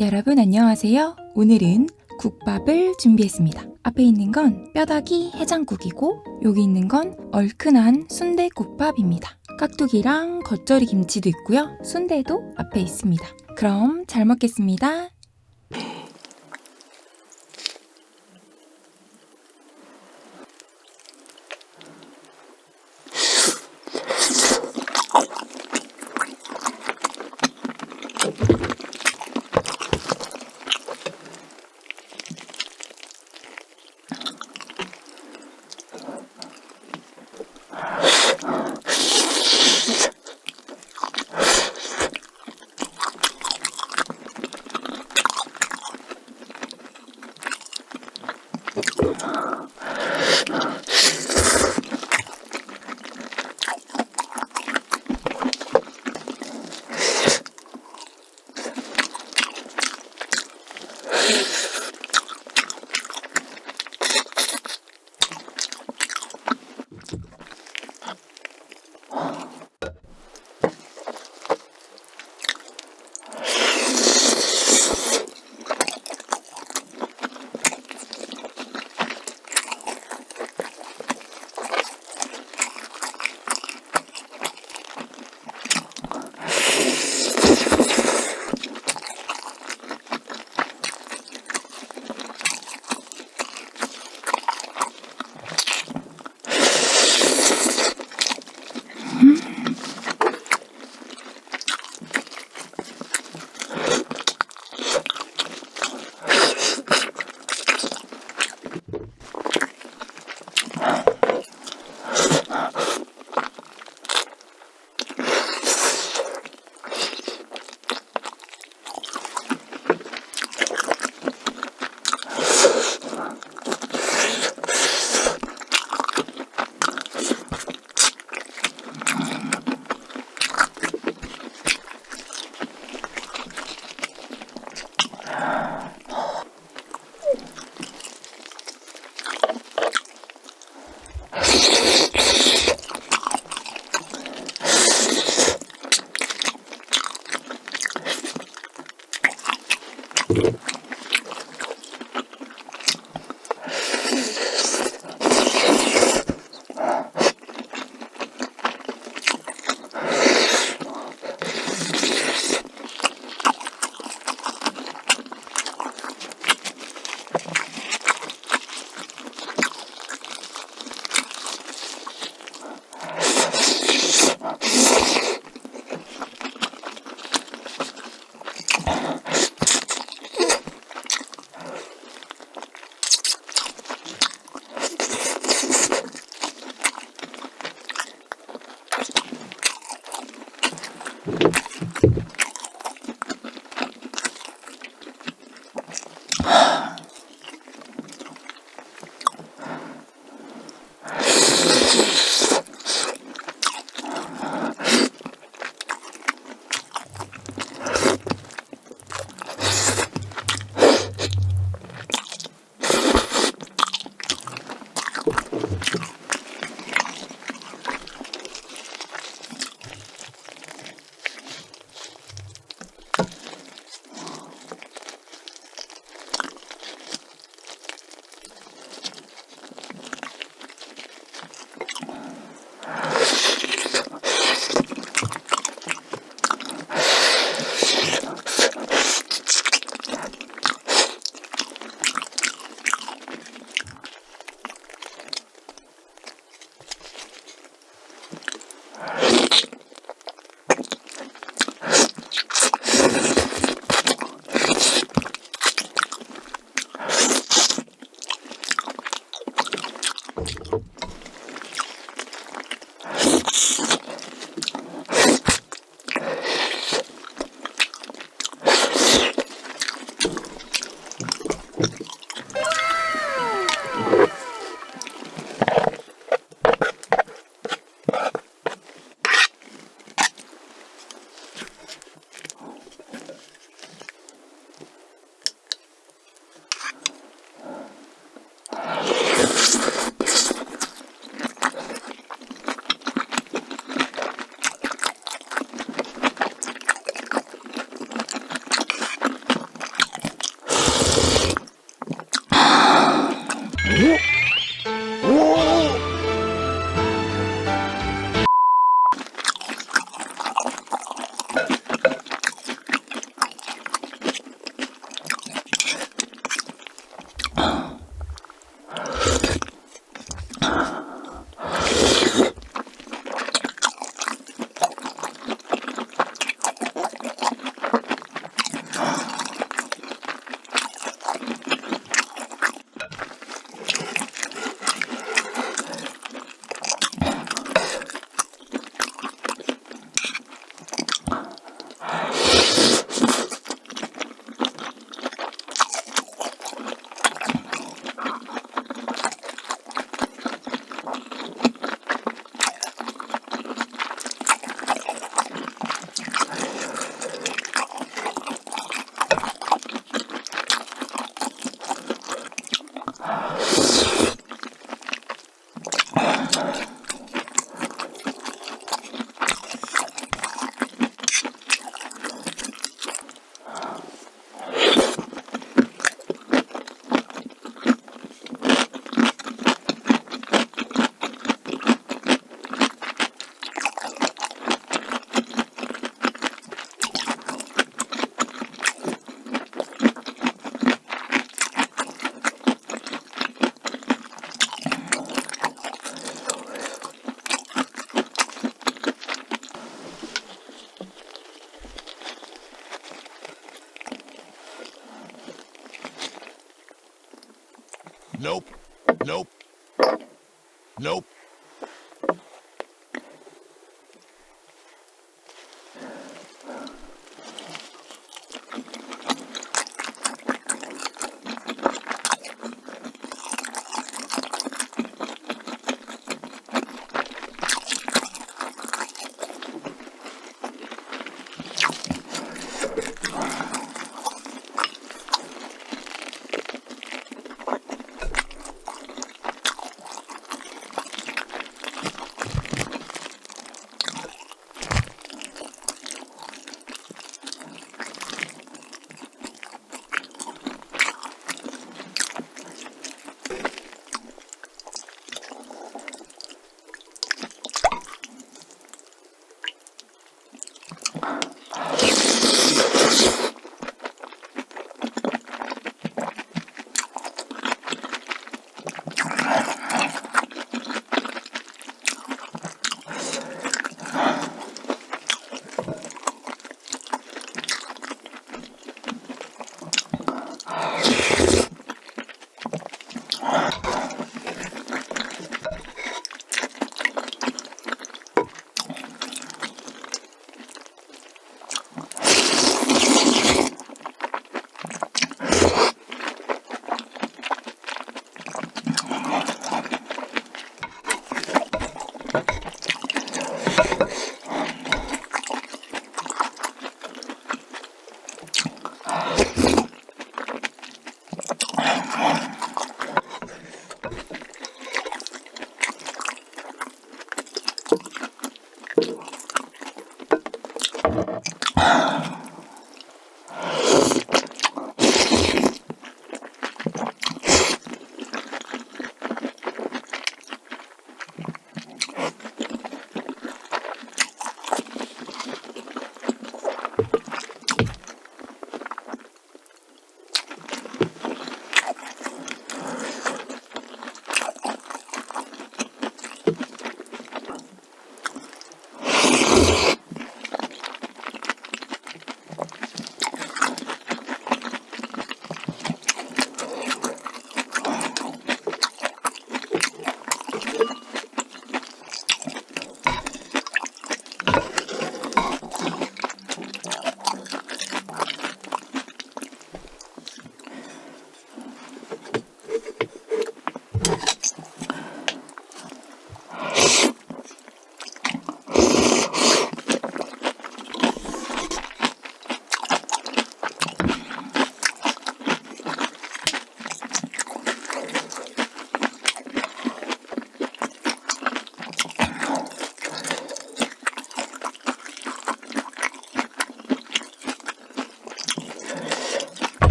여러분 안녕하세요. 오늘은 국밥을 준비했습니다. 앞에 있는 건 뼈다귀 해장국이고 여기 있는 건 얼큰한 순대 국밥입니다. 깍두기랑 겉절이 김치도 있고요. 순대도 앞에 있습니다. 그럼 잘 먹겠습니다. Bye. Amen.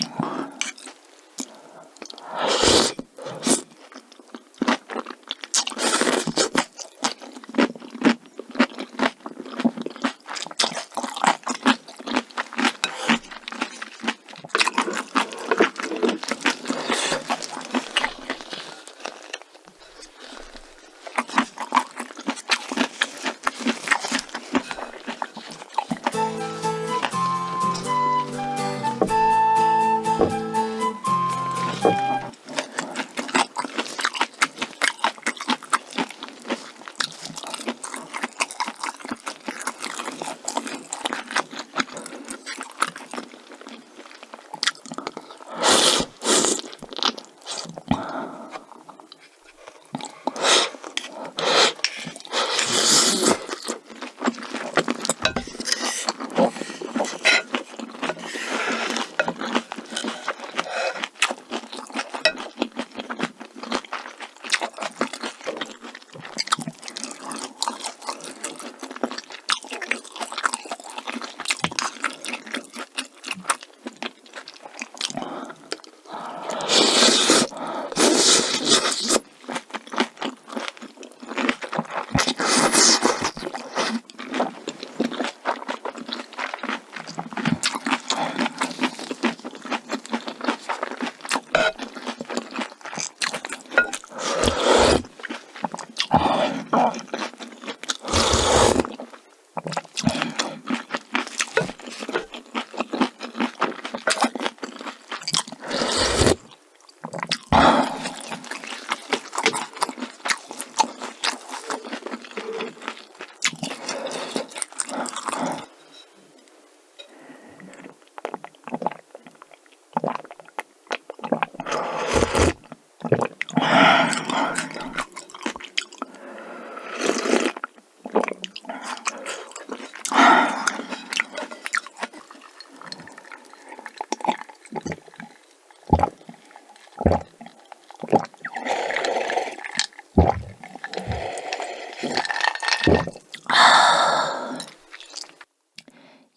Oh.